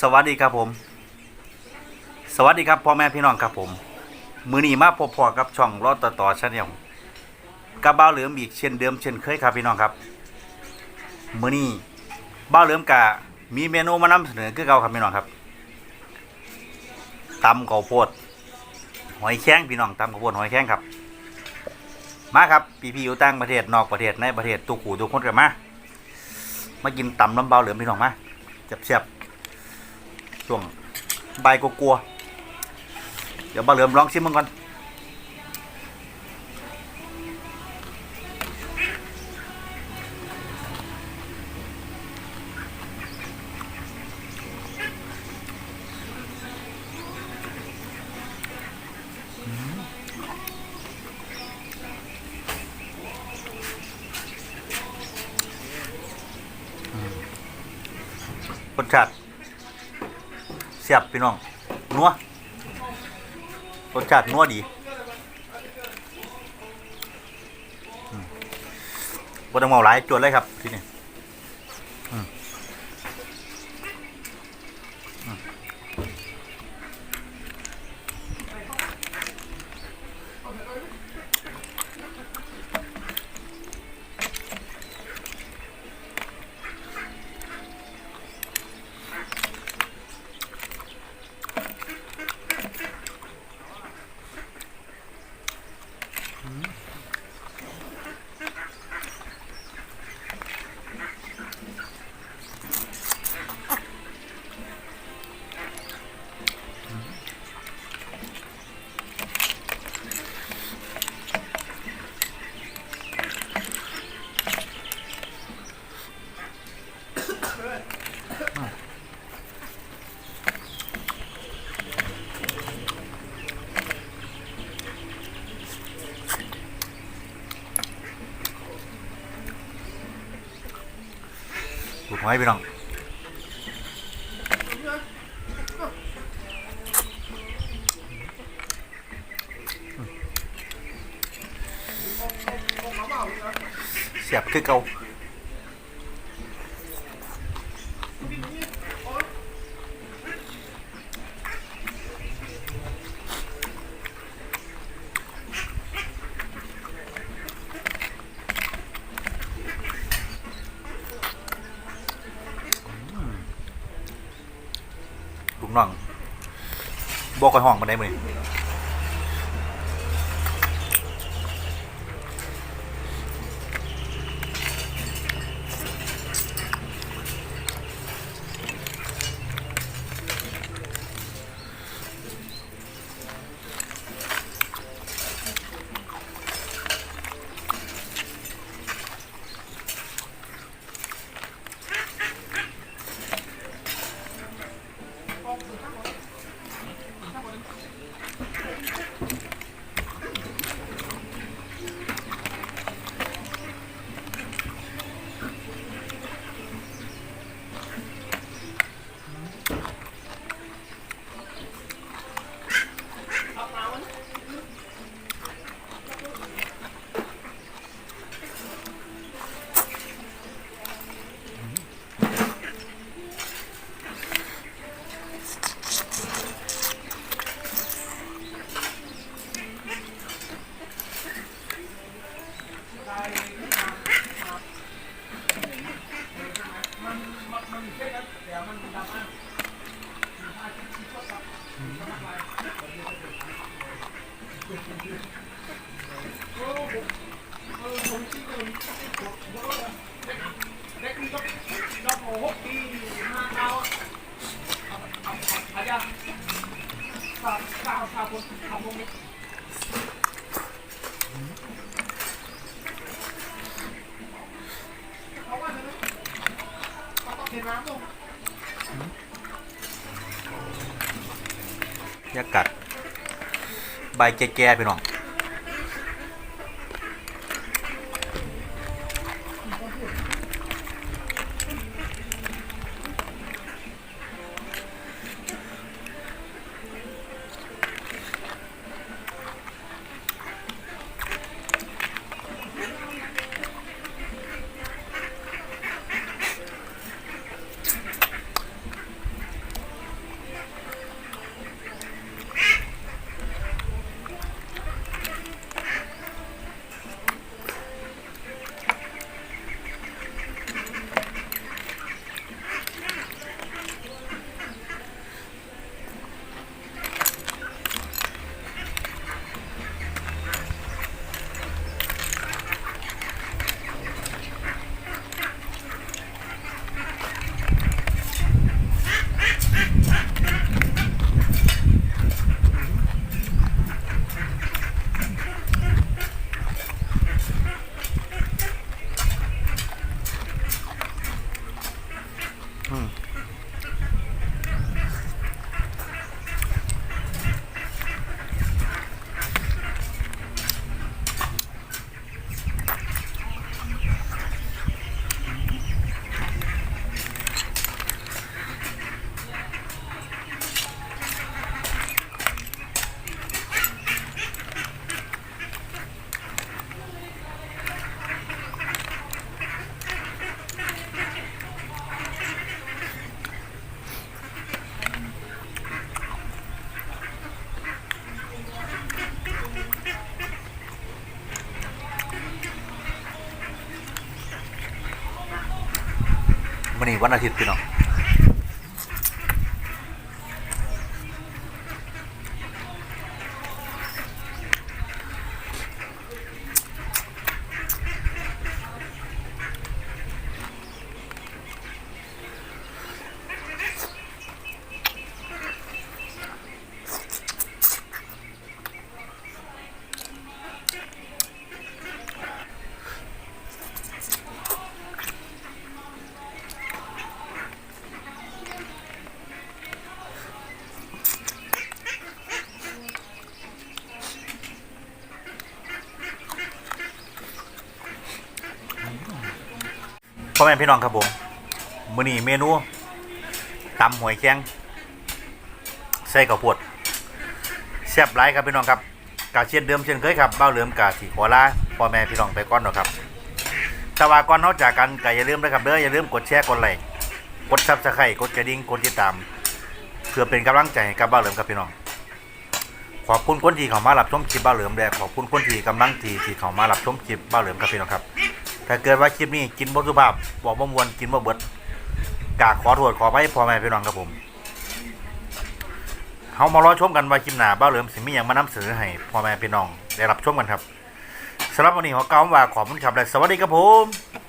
สวัสดีครับผม สวัสดีครับพ่อแม่พี่น้องครับผม มือหนีมาพบพอกับช่องรอต่อต่อชาแนลกับบ้าเหลือมอีกเช่นเดิมเช่นเคยครับพี่น้องครับ มือนี้บ้าเหลือมกะมีเมนูมานำเสนอคือเก่าครับพี่น้องครับตำข้าวโพดหอยแข้งพี่น้องตำข้าวโพดหอยแข้งครับ มาครับพี่ๆอยู่ต่างประเทศนอกประเทศในประเทศทุกขู่ทุกคนกันมามากินตำน้ำเบาเหลือมพี่น้องมาเสียบ ช่วงใบกลัวเดี๋ยวบาเหลือมลองชิมมันก่อนรสชาติ เสียบพี่น้องนัวรสชาตินัวดีบ่ต้องเมาหลายจวดเลยครับที่นี่ ถูกไหมพี่น้องเสียบคือเก่า น้องบอกไปห้องมาได้ไหมอ ยากัด ใบแก่ๆพี่น้อง วันนี้วันอาทิตย์พี่น้อง พ่อแม่พี่น้องครับผมมื้อนี้เมนูตำหอยแข้งใส่ข้าวโพดแซ่บหลายครับพี่น้องครับกาเช่นเดิมเช่นเคยครับเบ้าเหลือมกาสีขอลาพ่อแม่พี่น้องไปก่อนเนาะครับแต่ว่าก่อนนอกจากกันก็อย่าลืมนะครับเด้ออย่าลืมกดแชร์กดไลค์กดซับสไครต์กดกระดิ่งกดติดตาม เพื่อเป็นกำลังใจให้กับเบ้าเหลิมครับพี่น้อง ขอบคุณคนที่เข้ามารับชมคลิปเบ้าเหลิมและขอบคุณคนที่กำลังที่ที่เข้ามารับชมคลิปบ้าเหลิมครับพี่น้องครับ ถ้าเกิดว่าคลิปนี้กินบ่สุภาพบอกบ่มวนกินบ่เบิดกาขอโทษขอไปพ่อแม่พี่น้องครับผมเขามารอชมกันว่าคลิปหน้าบ้าเหลิมสิมีอย่างมานำเสนอให้พ่อแม่พี่น้องได้รับชมกันครับสำหรับวันนี้ขอกล่าวว่าขอบคุณครับและสวัสดีครับผม